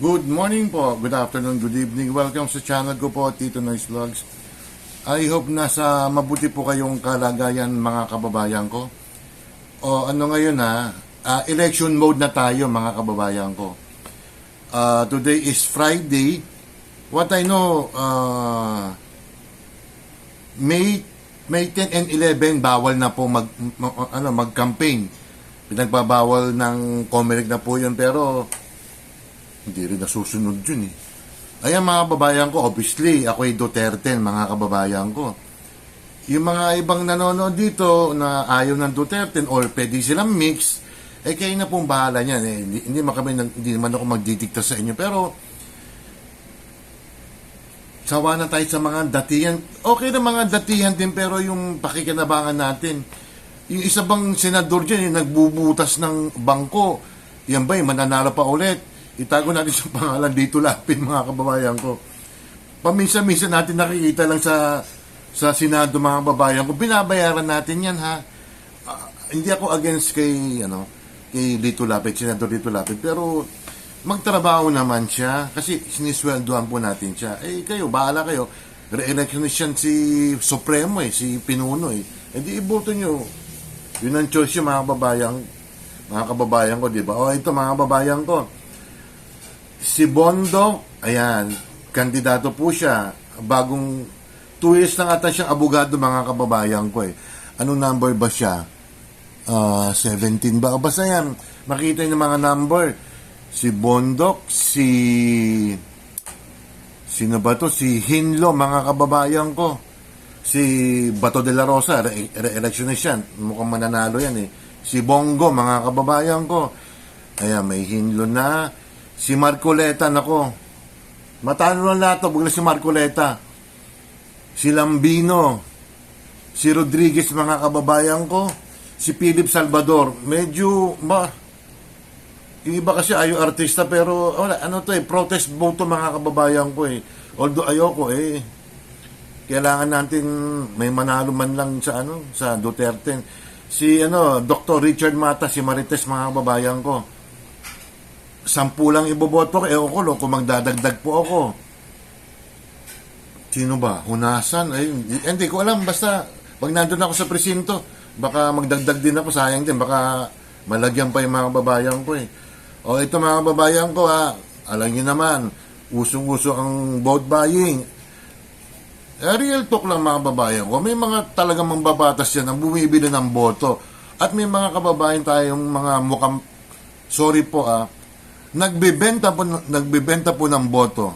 Good morning po, good afternoon, good evening. Welcome sa channel ko po, Tito Noise Vlogs. I hope nasa mabuti po kayong kalagayan mga kababayan ko. O ano ngayon ha, ah, election mode na tayo mga kababayan ko. Ah, today is Friday. What I know, ah, May May 10 and 11 bawal na po mag, ma- ano mag-campaign. Pinagbabawal ng Comelec na po 'yun pero hindi rin nasusunod yun eh. Ayan mga kababayan ko, obviously, ako ay Duterte, mga kababayan ko. Yung mga ibang nanonood dito na ayaw ng Duterte or pwede silang mix, eh kayo na pong bahala niyan. Eh. Hindi, hindi, man hindi naman ako magdidikta sa inyo. Pero, sawa na tayo sa mga datihan. Okay na mga datihan din, pero yung pakikinabangan natin, yung isa bang senador dyan, yung nagbubutas ng bangko, yan ba, mananalo pa ulit? Itago natin sa pangalan dito lapin mga kababayan ko. Paminsan-minsan natin nakikita lang sa sa Senado mga kababayan ko, binabayaran natin yan ha. Ah, hindi ako against kay ano kay Lito Lapid, Senador Lito Lapid, pero magtrabaho naman siya kasi sinisweldohan po natin siya. Eh kayo, bahala kayo. Re-electionist yan si Supremo eh, si Pinuno eh. Eh iboto nyo. Yun ang choice yung mga kababayan, mga kababayan ko, di ba? O ito mga kababayan ko, Si Bondo, ayan, kandidato po siya. Bagong 2 years na ata siyang abogado mga kababayan ko eh. Anong number ba siya? Ah, 17 ba? Basta yan, makita yung mga number. Si Bondok, si... Sino ba to? Si Hinlo, mga kababayan ko. Si Bato de la Rosa, re- re-electionist yan. Mukhang mananalo yan eh. Si Bongo, mga kababayan ko. Ayan, may Hinlo na. Si Marcoleta, nako. Matalo na lahat bugla si Marcoleta. Si Lambino. Si Rodriguez, mga kababayan ko. Si Philip Salvador. Medyo, yung iba kasi ayaw artista pero wala, ano to eh, protest vote mga kababayan ko eh. Although ayoko eh. Kailangan natin may manalo man lang sa ano, sa Duterte. Si ano, Dr. Richard Mata, si Marites mga kababayan ko sampu lang iboboto ko, ako lo, kung magdadagdag po ako. Sino ba? Hunasan? Ay, hindi, ko alam. Basta, pag nandun ako sa presinto, baka magdagdag din ako, sayang din. Baka malagyan pa yung mga babayan ko eh. O ito mga babayan ko ha, alam niyo naman, usong-uso ang vote buying. Eh, real talk lang mga babayan ko. May mga talagang mambabatas yan ang bumibili ng boto. At may mga kababayan tayong mga mukhang, sorry po ah, nagbebenta po nagbebenta po ng boto.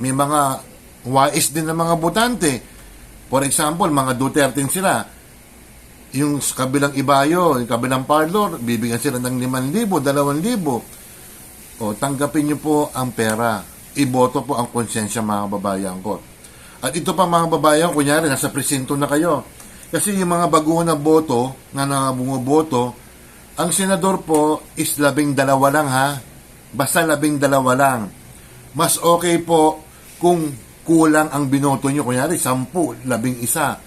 May mga wais din ng mga botante. For example, mga Duterte sila. Yung kabilang ibayo, yung kabilang parlor, bibigyan sila ng 5,000, 2,000. O, tanggapin niyo po ang pera. Iboto po ang konsensya mga babayan ko. At ito pa mga babayan, kunyari, nasa presinto na kayo. Kasi yung mga baguhan na boto, na nangabumoboto, ang senador po is labing dalawa lang ha. Basta labing dalawa lang. Mas okay po kung kulang ang binoto nyo. Kunyari, sampu, labing isa.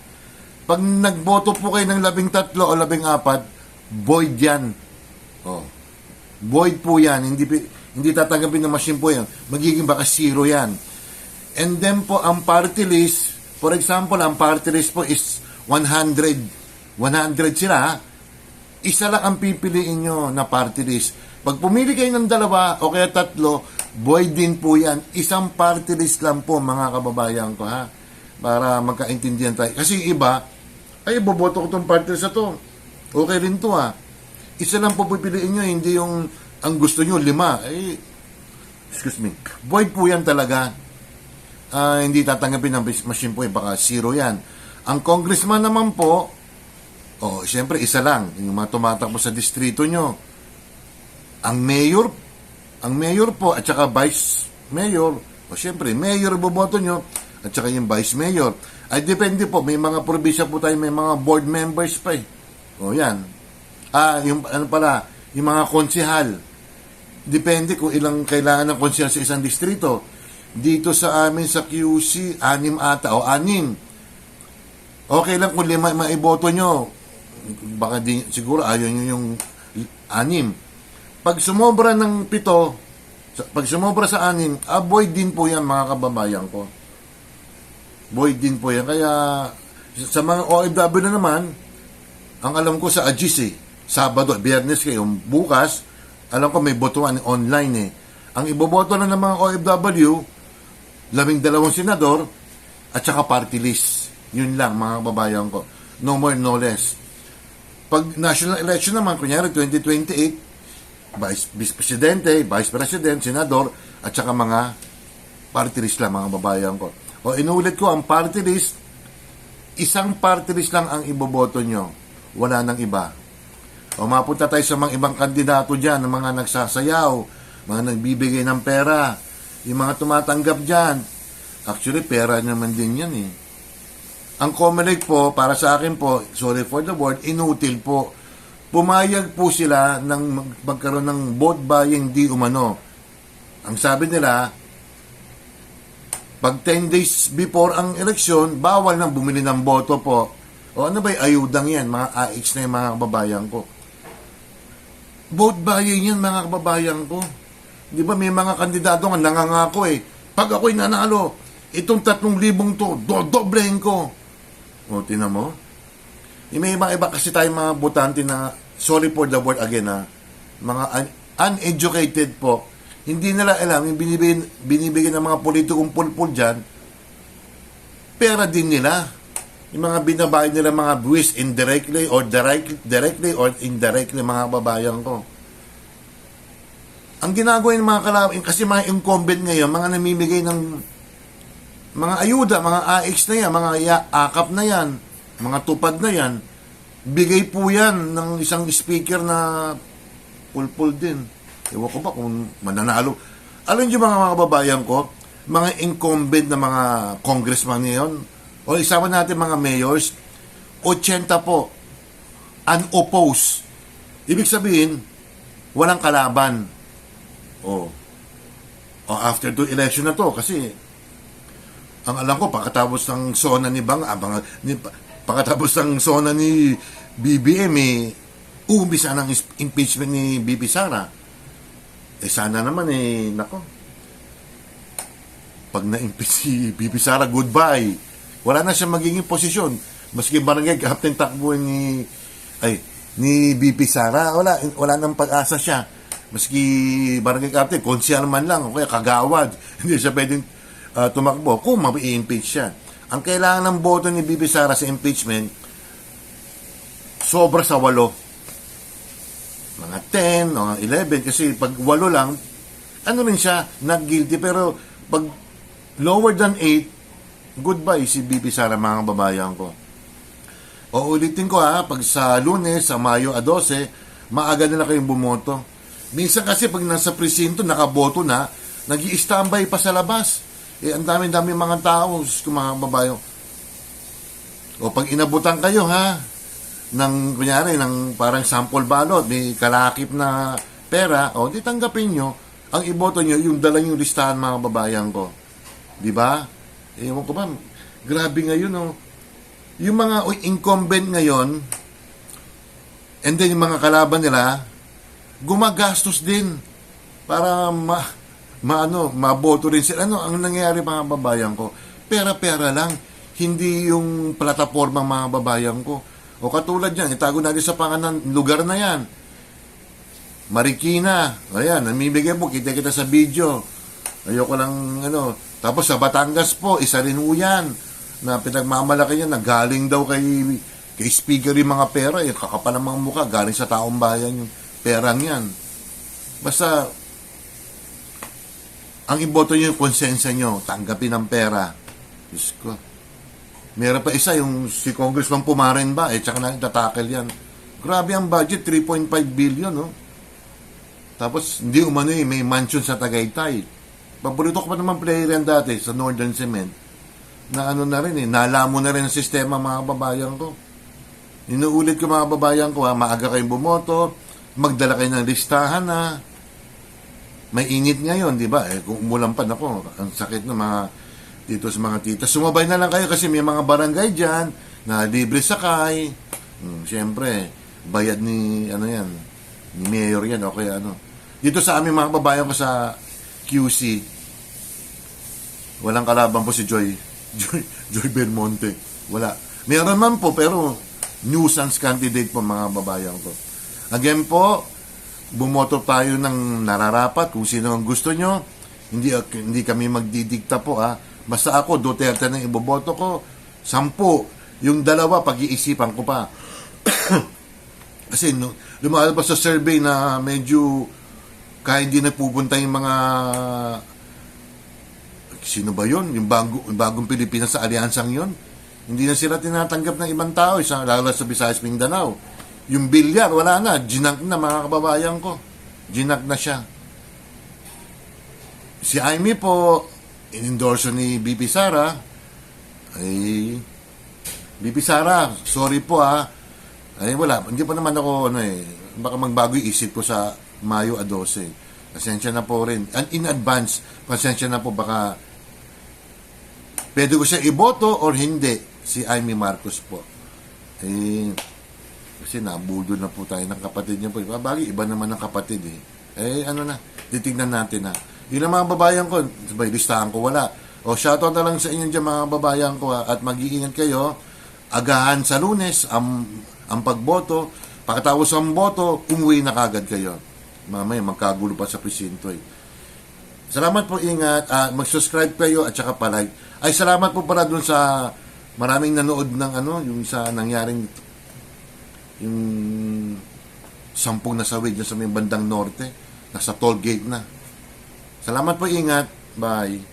Pag nagboto po kayo ng labing tatlo o labing apat, void yan. Oh. Void po yan. Hindi, hindi tatanggapin ng machine po yan. Magiging baka zero yan. And then po, ang party list, for example, ang party list po is 100. 100 sila, isa lang ang pipiliin nyo na party list. Pag pumili kayo ng dalawa o kaya tatlo, void din po yan. Isang party list lang po mga kababayan ko ha. Para magkaintindihan tayo. Kasi iba, ay boboto ko tong party list na to. Okay rin to ha. Isa lang po pipiliin nyo, hindi yung ang gusto nyo, lima. Eh, excuse me. Void po yan talaga. Ah, hindi tatanggapin ng machine po, eh, baka zero yan. Ang congressman naman po, Oh, siyempre isa lang, yung mga tumatakbo sa distrito nyo. Ang mayor, ang mayor po at saka vice mayor, o siyempre, mayor boboto nyo at saka yung vice mayor. Ay depende po, may mga probinsya po tayo, may mga board members pa eh. O yan. Ah, yung ano pala, yung mga konsihal. Depende kung ilang kailangan ng konsihal sa isang distrito. Dito sa amin sa QC, anim ata o anim. Okay lang kung lima maiboto nyo. Baka di, siguro ayaw nyo yung anim. Pag sumobra ng pito, Pag sumobra sa anin, avoid din po yan mga kababayan ko. Void din po yan. Kaya sa mga OFW na naman, ang alam ko sa Agis eh, Sabado, Biyernes kayo, bukas, alam ko may botohan online eh. Ang iboboto lang ng mga OFW, labing dalawang senador, at saka party list. Yun lang mga kababayan ko. No more, no less. Pag national election naman, kunyari 2028, vice, presidente, vice president, senador, at saka mga party list lang mga babayan ko. O inulit ko, ang party list, isang party list lang ang iboboto nyo. Wala nang iba. O mapunta tayo sa mga ibang kandidato dyan, mga nagsasayaw, mga nagbibigay ng pera, yung mga tumatanggap dyan. Actually, pera naman din yan eh. Ang Comelec po, para sa akin po, sorry for the word, inutil po. Pumayag po sila ng mag- magkaroon ng vote buying di umano. Ang sabi nila, pag 10 days before ang eleksyon, bawal nang bumili ng boto po. O ano ba yung ayudang yan, mga AX na yung mga kababayan ko. Vote buying yan, mga kababayan ko. Di ba may mga kandidato nga nangangako eh. Pag ako'y nanalo, itong tatlong libong to, dodoblehin ko. O, tinan mo. May mga iba kasi tayong mga botante na, sorry for the word again ha, mga un- uneducated po, hindi nila alam yung binibigyan, binibigyan ng mga politikong pulpul dyan, pera din nila. Yung mga binabayad nila mga buwis indirectly or directly, directly or indirectly mga babayan ko. Ang ginagawa ng mga kalaban, kasi mga incumbent ngayon, mga namimigay ng mga ayuda, mga AX na yan, mga akap na yan, mga tupad na yan, bigay po yan ng isang speaker na pulpul din. Ewan ko ba kung mananalo. Alam niyo mga mga babayan ko, mga incumbent na mga congressman ngayon, o isama natin mga mayors, 80 po, unopposed. Ibig sabihin, walang kalaban. O, o after to election na to, kasi ang alam ko, pagkatapos ng zona ni Bang, ah, bang, ni, pagkatapos ng zona ni BBM, eh, umpisa ng impeachment ni BP Sara. Eh sana naman eh, nako. Pag na-impeach si BP Sara, goodbye. Wala na siya magiging posisyon. Maski barangay captain takbo ni ay ni BP Sara, wala wala nang pag-asa siya. Maski barangay captain, konsyal lang, o kaya kagawad. Hindi siya pwedeng ah, tumakbo kung ma-impeach siya. Ang kailangan ng boto ni BP Sara sa impeachment, sobra sa walo. Mga 10 o mga 11 kasi pag walo lang ano rin siya not guilty. Pero pag lower than 8 goodbye si Bibi Sara mga babayan ko. O ulitin ko ha pag sa lunes sa Mayo a 12 maaga na lang kayong bumoto. Minsan kasi pag nasa presinto nakaboto na nag standby pa sa labas eh ang dami-dami mga tao Diyos ko, mga babayo o pag inabutan kayo ha ng kunyari ng parang sample balot, may kalakip na pera, o di tanggapin nyo, ang iboto nyo, yung dala yung listahan mga babayan ko. Di ba? Ewan ko ba, grabe ngayon, oh. Yung mga incumbent ngayon, and then yung mga kalaban nila, gumagastos din para ma, maano, maboto rin sila. Ano ang nangyayari mga babayan ko? Pera-pera lang, hindi yung plataforma mga babayan ko. O katulad yan, itago natin sa panganan, lugar na yan. Marikina, ayan, namimigay po, kita kita sa video. Ayoko lang, ano, tapos sa Batangas po, isa rin ho yan, na pinagmamalaki niya, na galing daw kay, kay speaker yung mga pera, yung kakapal ng mga mukha, galing sa taong bayan yung perang yan. Basta, ang iboto nyo yung konsensya nyo, tanggapin ang pera. Diyos ko. Meron pa isa, yung si Congressman Pumaren ba, eh, tsaka na itatakel yan. Grabe ang budget, 3.5 billion, no? Tapos, hindi umano eh, may mansion sa Tagaytay. Paborito ko pa naman player yan dati sa Northern Cement. Na ano na rin eh, nalamo na rin ang sistema mga babayan ko. Inuulit ko mga babayan ko ha, maaga kayong bumoto, magdala kayo ng listahan na may init ngayon, di ba? Eh, kung umulan pa, nako, ang sakit ng mga dito sa mga tita. Sumabay na lang kayo kasi may mga barangay dyan na libre sakay. Hmm, Siyempre, bayad ni, ano yan, ni mayor yan, o kaya ano. Dito sa aming mga babayan ko sa QC. Walang kalaban po si Joy. Joy, Joy Belmonte. Wala. Meron man po, pero nuisance candidate po mga babayan ko. Again po, bumoto tayo ng nararapat kung sino ang gusto nyo. Hindi, hindi kami magdidikta po ha. Basta ako, Duterte na iboboto ko. Sampu. Yung dalawa, pag-iisipan ko pa. Kasi no, lumalabas sa survey na medyo kahit hindi napupunta yung mga sino ba yon yung, bago, yung bagong Pilipinas sa alyansang yon hindi na sila tinatanggap ng ibang tao isa lalo sa Visayas Mindanao yung bilyar wala na. Ginak na mga kababayan ko. Ginak na siya. Si Amy po inendorso ni BP Sara. Ay BP Sara sorry po ha ay wala. Hindi pa naman ako ano eh baka magbago yung isip ko sa Mayo a 12 pasensya na po rin. And in advance pasensya na po baka pwede ko siya iboto or hindi. Si Amy Marcos po. Eh kasi nabudol na po tayo ng kapatid niya po bagay iba naman ng kapatid eh. Eh ano na titignan natin na. Yun ang mga babayan ko sabay listahan ko wala. O shoutout na lang sa inyo dyan mga babayan ko ha, at mag-iingat kayo. Agahan sa lunes ang, ang pagboto. Pagkatapos ang boto umuwi na kagad kayo. Mamaya magkagulo pa sa presinto eh. Salamat po, ingat. Ah, mag-subscribe kayo at saka palike. Ay, salamat po pala dun sa maraming nanood ng ano, yung sa nangyaring yung sampung nasawid dyan sa may bandang norte. Nasa toll gate na. Salamat po, ingat. Bye.